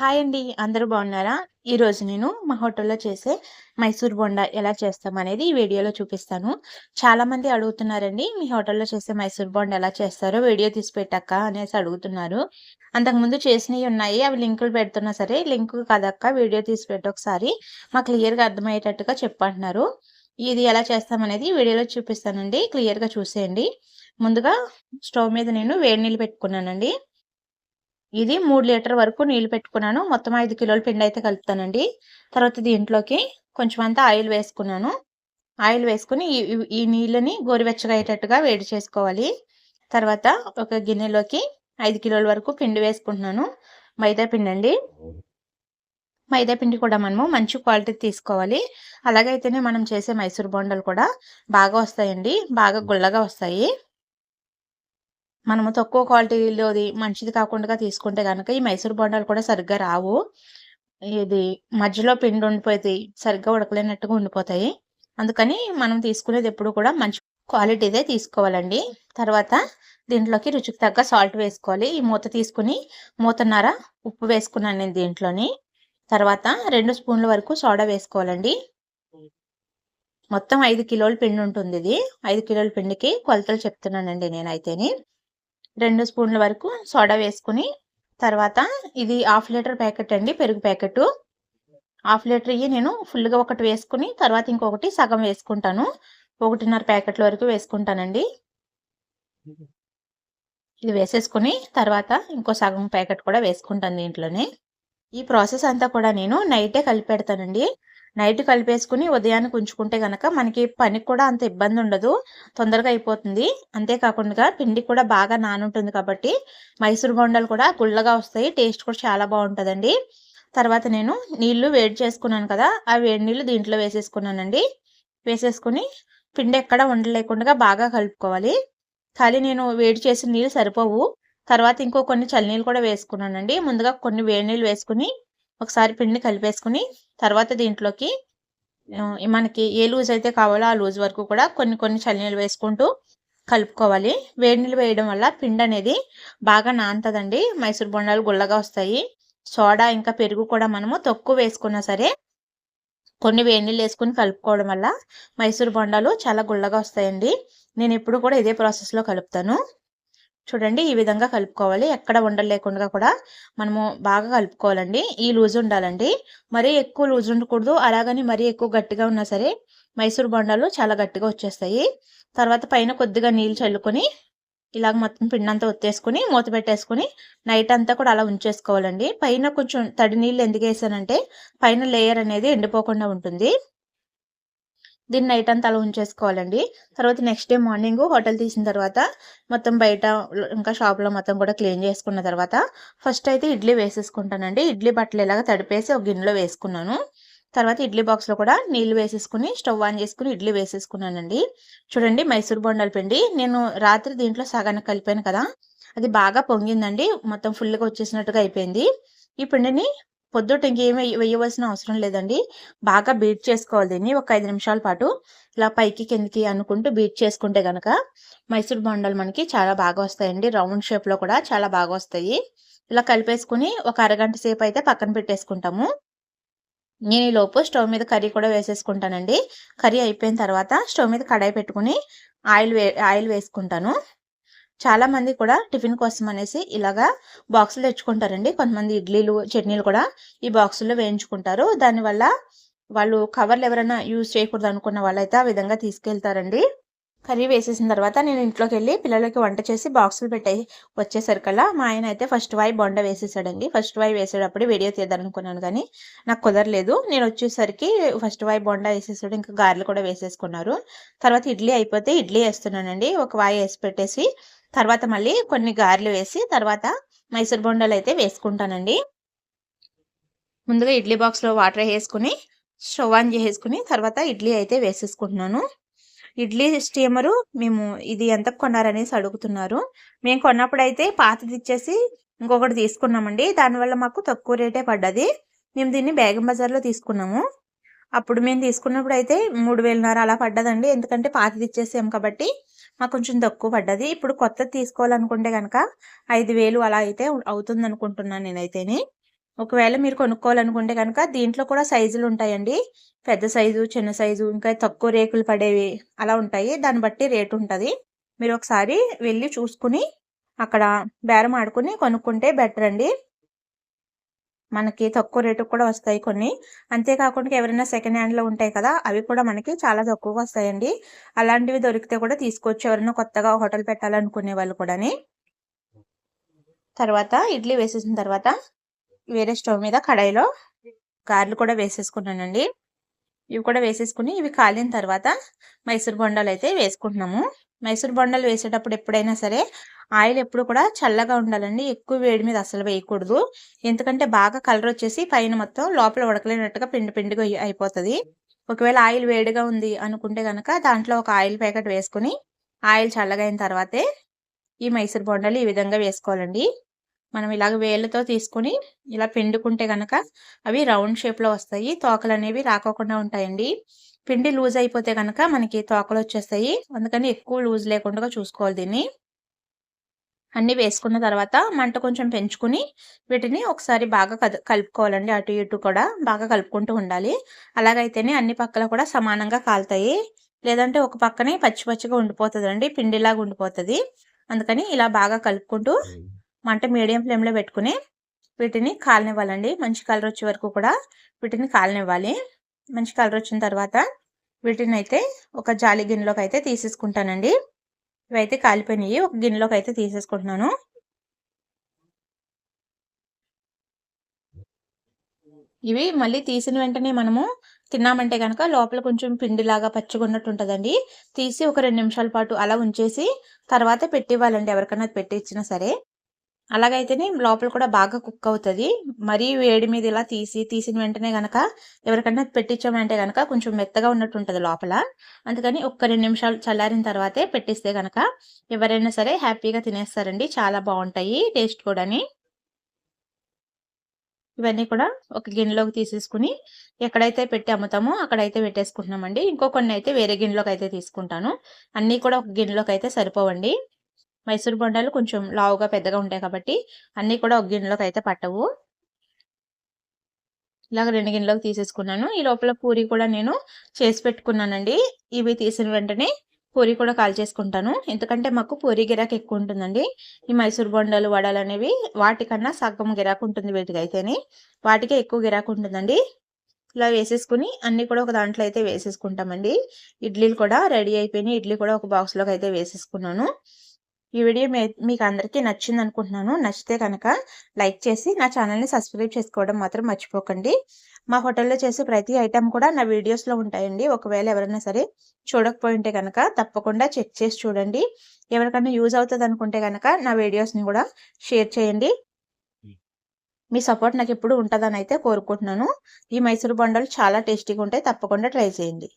Hi అండి అందరూ బాగున్నారా? ఈరోజు నేను మా హోటల్లో చేసే మైసూర్ బొండా ఎలా చేస్తామనేది ఈ వీడియోలో చూపిస్తాను. చాలా మంది అడుగుతున్నారండి మీ హోటల్లో చేసే మైసూర్ బొండా ఎలా చేస్తారో వీడియో తీసి పెట్టక్క అనేసి అడుగుతున్నారు. అంతకుముందు చేసినవి ఉన్నాయి అవి లింకులు పెడుతున్నా సరే లింకు కదక్క వీడియో తీసి పెట్టి ఒకసారి. మాకు క్లియర్గా అర్థమయ్యేటట్టుగా చెప్పంటున్నారు. ఇది ఎలా చేస్తామనేది వీడియోలో చూపిస్తానండి క్లియర్గా చూసేయండి. ముందుగా స్టవ్ మీద నేను వేడి నీళ్ళు పెట్టుకున్నానండి. ఇది మూడు లీటర్ వరకు నీళ్ళు పెట్టుకున్నాను. మొత్తం ఐదు కిలోల పిండి అయితే కలుపుతానండి. తర్వాత దీంట్లోకి కొంచెం అంతా ఆయిల్ వేసుకున్నాను. ఆయిల్ వేసుకుని ఈ నీళ్ళని గోరువెచ్చగా అయ్యేటట్టుగా వేడి చేసుకోవాలి. తర్వాత ఒక గిన్నెలోకి ఐదు కిలోల వరకు పిండి వేసుకుంటున్నాను. మైదా పిండి అండి మైదా పిండి కూడా మనము మంచి క్వాలిటీ తీసుకోవాలి. అలాగైతేనే మనం చేసే మైసూర్ బొండలు కూడా బాగా వస్తాయండి. బాగా గుల్లగా వస్తాయి. మనము తక్కువ క్వాలిటీలోది మంచిది కాకుండా తీసుకుంటే కనుక ఈ మైసూర్ బొండాలు కూడా సరిగ్గా రావు. ఇది మధ్యలో పిండి ఉండిపోతాయి సరిగ్గా ఉడకలేనట్టుగా ఉండిపోతాయి. అందుకని మనం తీసుకునేది ఎప్పుడు కూడా మంచి క్వాలిటీదే తీసుకోవాలండి. తర్వాత దీంట్లోకి రుచికి తగ్గ సాల్ట్ వేసుకోవాలి. ఈ మూత తీసుకుని మూతన్నర ఉప్పు వేసుకున్నాను నేను దీంట్లోని. తర్వాత రెండు స్పూన్ల వరకు సోడా వేసుకోవాలండి. మొత్తం ఐదు కిలోల పిండి ఉంటుంది ఇది. ఐదు కిలోల పిండికి కొలతలు చెప్తున్నానండి నేనైతేని. రెండు స్పూన్ల వరకు సోడా వేసుకుని తర్వాత ఇది హాఫ్ లీటర్ ప్యాకెట్ అండి పెరుగు ప్యాకెట్. హాఫ్ లీటర్ ఇవి నేను ఫుల్గా ఒకటి వేసుకుని తర్వాత ఇంకొకటి సగం వేసుకుంటాను. ఒకటిన్నర ప్యాకెట్ల వరకు వేసుకుంటానండి. ఇది వేసేసుకుని తర్వాత ఇంకో సగం ప్యాకెట్ కూడా వేసుకుంటాను దీంట్లోనే. ఈ ప్రాసెస్ అంతా కూడా నేను నైటే కలిపి పెడతానండి. నైట్ కలిపేసుకుని ఉదయానికి ఉంచుకుంటే కనుక మనకి పనికి కూడా అంత ఇబ్బంది ఉండదు. తొందరగా అయిపోతుంది. అంతేకాకుండా పిండి కూడా బాగా నానుంటుంది కాబట్టి మైసూర్ బొండలు కూడా గుళ్ళగా వస్తాయి. టేస్ట్ కూడా చాలా బాగుంటుందండి. తర్వాత నేను నీళ్ళు వేడి చేసుకున్నాను కదా ఆ వేడి నీళ్ళు దీంట్లో వేసేసుకున్నానండి. వేసేసుకుని పిండి ఎక్కడ ఉండలేకుండా బాగా కలుపుకోవాలి. ఖాళీ నేను వేడి చేసిన నీళ్ళు సరిపోవు. తర్వాత ఇంకో కొన్ని చల్లనీళ్ళు కూడా వేసుకున్నానండి. ముందుగా కొన్ని వేడి నీళ్ళు వేసుకుని ఒకసారి పిండిని కలిపేసుకుని తర్వాత దీంట్లోకి మనకి ఏ లూజ్ అయితే కావాలో ఆ లూజ్ వరకు కూడా కొన్ని కొన్ని చల్లనీళ్ళు వేసుకుంటూ కలుపుకోవాలి. వేడి నీళ్ళు వేయడం వల్ల పిండి అనేది బాగా నాంతదండి మైసూర్ బొండాలు గుల్లగా వస్తాయి. సోడా ఇంకా పెరుగు కూడా మనము తక్కువ వేసుకున్నా సరే కొన్ని వేడి నీళ్ళు వేసుకుని కలుపుకోవడం వల్ల మైసూర్ బొండాలు చాలా గుల్లగా వస్తాయండి. నేను ఎప్పుడు కూడా ఇదే ప్రాసెస్లో కలుపుతాను. చూడండి ఈ విధంగా కలుపుకోవాలి. ఎక్కడ ఉండలేకుండా కూడా మనము బాగా కలుపుకోవాలండి. ఈ లూజ్ ఉండాలండి. మరీ ఎక్కువ లూజ్ ఉండకూడదు. అలాగని మరీ ఎక్కువ గట్టిగా ఉన్నా సరే మైసూర్ బొండాలు చాలా గట్టిగా వచ్చేస్తాయి. తర్వాత పైన కొద్దిగా నీళ్ళు చల్లుకొని ఇలాగ మొత్తం పిండి అంతా ఒత్తేసుకుని మూత పెట్టేసుకుని నైట్ అంతా కూడా అలా ఉంచేసుకోవాలండి. పైన కొంచెం తడి నీళ్ళు ఎందుకు వేసానంటే పైన లేయర్ అనేది ఎండిపోకుండా ఉంటుంది. దీన్ని నైట్ అంతా అలా ఉంచేసుకోవాలండి. తర్వాత నెక్స్ట్ డే మార్నింగ్ హోటల్ తీసిన తర్వాత మొత్తం బయట ఇంకా షాప్లో మొత్తం కూడా క్లీన్ చేసుకున్న తర్వాత ఫస్ట్ అయితే ఇడ్లీ వేసేసుకుంటానండి. ఇడ్లీ బట్టలు ఇలాగ తడిపేసి ఒక గిన్నెలో వేసుకున్నాను. తర్వాత ఇడ్లీ బాక్స్లో కూడా నీళ్ళు వేసేసుకుని స్టవ్ ఆన్ చేసుకుని ఇడ్లీ వేసేసుకున్నానండి. చూడండి మైసూర్ బొండాల పిండి. నేను రాత్రి దీంట్లో సగానికి కలిపాను కదా అది బాగా పొంగిందండి. మొత్తం ఫుల్గా వచ్చేసినట్టుగా అయిపోయింది. ఈ పిండిని పొద్దుట ఇంకేమి వేయవలసిన అవసరం లేదండి. బాగా బీట్ చేసుకోవాలి దీన్ని ఒక ఐదు నిమిషాల పాటు. ఇలా పైకి కిందకి అనుకుంటూ బీట్ చేసుకుంటే కనుక మైసూర్ బొండాలు మనకి చాలా బాగా వస్తాయండి. రౌండ్ షేప్లో కూడా చాలా బాగా వస్తాయి. ఇలా కలిపేసుకుని ఒక అరగంట సేపు అయితే పక్కన పెట్టేసుకుంటాము. నేను ఈ లోపు స్టవ్ మీద కర్రీ కూడా వేసేసుకుంటానండి. కర్రీ అయిపోయిన తర్వాత స్టవ్ మీద కడాయి పెట్టుకుని ఆయిల్ వే ఆయిల్ వేసుకుంటాను. చాలామంది కూడా టిఫిన్ కోసం అనేసి ఇలాగా బాక్సులు తెచ్చుకుంటారండి. కొంతమంది ఇడ్లీలు చట్నీలు కూడా ఈ బాక్సుల్లో వేయించుకుంటారు. దానివల్ల వాళ్ళు కవర్లు ఎవరైనా యూజ్ చేయకూడదు అనుకున్న వాళ్ళైతే ఆ విధంగా తీసుకెళ్తారండి. కర్రీ వేసేసిన తర్వాత నేను ఇంట్లోకి వెళ్ళి పిల్లలకి వంట చేసి బాక్సులు పెట్టే వచ్చేసరికల్లా మా ఆయన అయితే ఫస్ట్ వాయి బొండ వేసేసాడండి. ఫస్ట్ వాయి వేసేటప్పుడు వీడియో తీద్దామనుకున్నాను కానీ నాకు కుదరలేదు. నేను వచ్చేసరికి ఫస్ట్ వాయి బొండ వేసేసాడు. ఇంకా గారెలు కూడా వేసేసుకున్నారు. తర్వాత ఇడ్లీ అయిపోతే ఇడ్లీ వేస్తున్నానండి. ఒక వాయి వేసి పెట్టేసి తర్వాత మళ్ళీ కొన్ని గారెలు వేసి తర్వాత మైసూర్ బొండలు అయితే వేసుకుంటానండి. ముందుగా ఇడ్లీ బాక్స్లో వాటర్ వేసుకుని స్టవ్ ఆన్ చేసుకుని తర్వాత ఇడ్లీ అయితే వేసేసుకుంటున్నాను. ఇడ్లీ స్టీమరు మేము ఇది ఎంత కొన్నారనేసి అడుగుతున్నారు. మేము కొన్నప్పుడు అయితే పాతది ఇచ్చేసి ఇంకొకటి తీసుకున్నామండి. దానివల్ల మాకు తక్కువ రేటే పడ్డది. మేము దీన్ని బేగం బజార్లో తీసుకున్నాము. అప్పుడు మేము తీసుకున్నప్పుడు అయితే మూడు వేలన్నర అలా పడ్డదండి. ఎందుకంటే పాతది ఇచ్చేసాం కాబట్టి మాకు కొంచెం తక్కువ పడ్డది. ఇప్పుడు కొత్తది తీసుకోవాలనుకుంటే కనుక ఐదు వేలు అలా అయితే అవుతుంది అనుకుంటున్నాను నేనైతేనే. ఒకవేళ మీరు కొనుక్కోవాలనుకుంటే కనుక దీంట్లో కూడా సైజులు ఉంటాయండి. పెద్ద సైజు చిన్న సైజు ఇంకా తక్కువ రేకులు పడేవి అలా ఉంటాయి. దాన్ని బట్టి రేటు ఉంటుంది. మీరు ఒకసారి వెళ్ళి చూసుకుని అక్కడ బేరం ఆడుకుని కొనుక్కుంటే బెటర్ అండి మనకి తక్కువ రేటుకు కూడా వస్తాయి కొన్ని. అంతేకాకుండా ఎవరైనా సెకండ్ హ్యాండ్లో ఉంటాయి కదా అవి కూడా మనకి చాలా తక్కువగా వస్తాయండి. అలాంటివి దొరికితే కూడా తీసుకోవచ్చు. ఎవరైనా కొత్తగా హోటల్ పెట్టాలనుకునే వాళ్ళు కూడాని. తర్వాత ఇడ్లీ వేసేసిన తర్వాత వేరే స్టవ్ మీద కడాయిలో గారెలు కూడా వేసేసుకున్నానండి. ఇవి కూడా వేసేసుకుని ఇవి కాలిన తర్వాత మైసూర్ బొండాలు అయితే వేసుకుంటున్నాము. మైసూర్ బొండాలు వేసేటప్పుడు ఎప్పుడైనా సరే ఆయిల్ ఎప్పుడు కూడా చల్లగా ఉండాలండి. ఎక్కువ వేడి మీద అసలు వేయకూడదు. ఎందుకంటే బాగా కలర్ వచ్చేసి పైన మొత్తం లోపల ఉడకలేనట్టుగా పిండి పిండిగా అయిపోతుంది. ఒకవేళ ఆయిల్ వేడిగా ఉంది అనుకుంటే కనుక దాంట్లో ఒక ఆయిల్ ప్యాకెట్ వేసుకుని ఆయిల్ చల్లగా అయిన తర్వాతే ఈ మైసూర్ బొండాలు ఈ విధంగా వేసుకోవాలండి. మనం ఇలాగ వేళ్ళతో తీసుకొని ఇలా పిండుకుంటే కనుక అవి రౌండ్ షేప్లో వస్తాయి. తోకలు అనేవి రాకోకుండా ఉంటాయండి. పిండి లూజ్ అయిపోతే కనుక మనకి తోకలు వచ్చేస్తాయి. అందుకని ఎక్కువ లూజ్ లేకుండా చూసుకోవాలి దీన్ని. అన్నీ వేసుకున్న తర్వాత మంట కొంచెం పెంచుకుని వీటిని ఒకసారి బాగా కలుపుకోవాలండి. అటు ఇటు కూడా బాగా కలుపుకుంటూ ఉండాలి. అలాగైతేనే అన్ని పక్కల కూడా సమానంగా కాలుతాయి. లేదంటే ఒక పక్కనే పచ్చి పచ్చిగా ఉండిపోతుంది అండి పిండిలాగా ఉండిపోతుంది. అందుకని ఇలా బాగా కలుపుకుంటూ మంట మీడియం ఫ్లేమ్లో పెట్టుకుని వీటిని కాలనివ్వాలండి. మంచి కలర్ వచ్చే వరకు కూడా వీటిని కాలనివ్వాలి. మంచి కలర్ వచ్చిన తర్వాత వీటిని అయితే ఒక జాలి గిన్నెలోకి అయితే తీసేసుకుంటానండి. ఇవైతే కాలిపోయినాయి. ఒక గిన్నెలోకి అయితే తీసేసుకుంటున్నాను. ఇవి మళ్ళీ తీసిన వెంటనే మనము తిన్నామంటే కనుక లోపల కొంచెం పిండిలాగా పచ్చిగా ఉన్నట్టు ఉంటుందండి. తీసి ఒక రెండు నిమిషాల పాటు అలా ఉంచేసి తర్వాత పెట్టివ్వాలండి. ఎవరికైనా పెట్టి ఇచ్చినా సరే. అలాగైతేనే లోపల కూడా బాగా కుక్ అవుతుంది. మరీ వేడి మీద ఇలా తీసి తీసిన వెంటనే కనుక ఎవరికైనా పెట్టించామంటే కనుక కొంచెం మెత్తగా ఉన్నట్టు ఉంటుంది లోపల. అందుకని ఒక్క రెండు నిమిషాలు చల్లారిన తర్వాతే పెట్టిస్తే కనుక ఎవరైనా సరే హ్యాపీగా తినేస్తారండి. చాలా బాగుంటాయి టేస్ట్ కూడాని. ఇవన్నీ కూడా ఒక గిన్నెలోకి తీసేసుకుని ఎక్కడైతే పెట్టి అమ్ముతామో అక్కడైతే పెట్టేసుకుంటున్నామండి. ఇంకో కొన్ని అయితే వేరే గిన్నెలోకి అయితే తీసుకుంటాను. అన్నీ కూడా ఒక గిన్నెలోకి అయితే సరిపోవండి. మైసూర్ బొండాలు కొంచెం లావుగా పెద్దగా ఉంటాయి కాబట్టి అన్నీ కూడా ఒక గిన్నెలోకి అయితే పట్టవు. ఇలాగ రెండు గిన్నెలోకి తీసేసుకున్నాను. ఈ లోపల పూరి కూడా నేను చేసి పెట్టుకున్నానండి. ఇవి తీసిన వెంటనే పూరి కూడా కాల్ చేసుకుంటాను ఎందుకంటే మాకు పూరి గిరాకు ఎక్కువ ఉంటుందండి. ఈ మైసూర్ బొండాలు వడలు అనేవి వాటికన్నా సగం గిరాకు ఉంటుంది వీటికి అయితేనే వాటికే ఎక్కువ గిరాకు ఉంటుందండి. ఇలా వేసేసుకుని అన్నీ కూడా ఒక దాంట్లో అయితే వేసేసుకుంటామండి. ఇడ్లీలు కూడా రెడీ అయిపోయినాయి. ఇడ్లీ కూడా ఒక బాక్స్లోకి అయితే వేసేసుకున్నాను. ఈ వీడియో మీకు అందరికీ నచ్చింది అనుకుంటున్నాను నచ్చితే కనుక లైక్ చేసి నా ఛానల్ని సబ్స్క్రైబ్ చేసుకోవడం మాత్రం మర్చిపోకండి. మా హోటల్లో చేసే ప్రతి ఐటెం కూడా నా వీడియోస్లో ఉంటాయండి. ఒకవేళ ఎవరైనా సరే చూడకపోయి ఉంటే కనుక తప్పకుండా చెక్ చేసి చూడండి. ఎవరికైనా యూజ్ అవుతుంది అనుకుంటే కనుక నా వీడియోస్ని కూడా షేర్ చేయండి. మీ సపోర్ట్ నాకు ఎప్పుడు ఉంటుందని అయితే కోరుకుంటున్నాను. ఈ మైసూరు బండలు చాలా టేస్టీగా ఉంటాయి తప్పకుండా ట్రై చేయండి.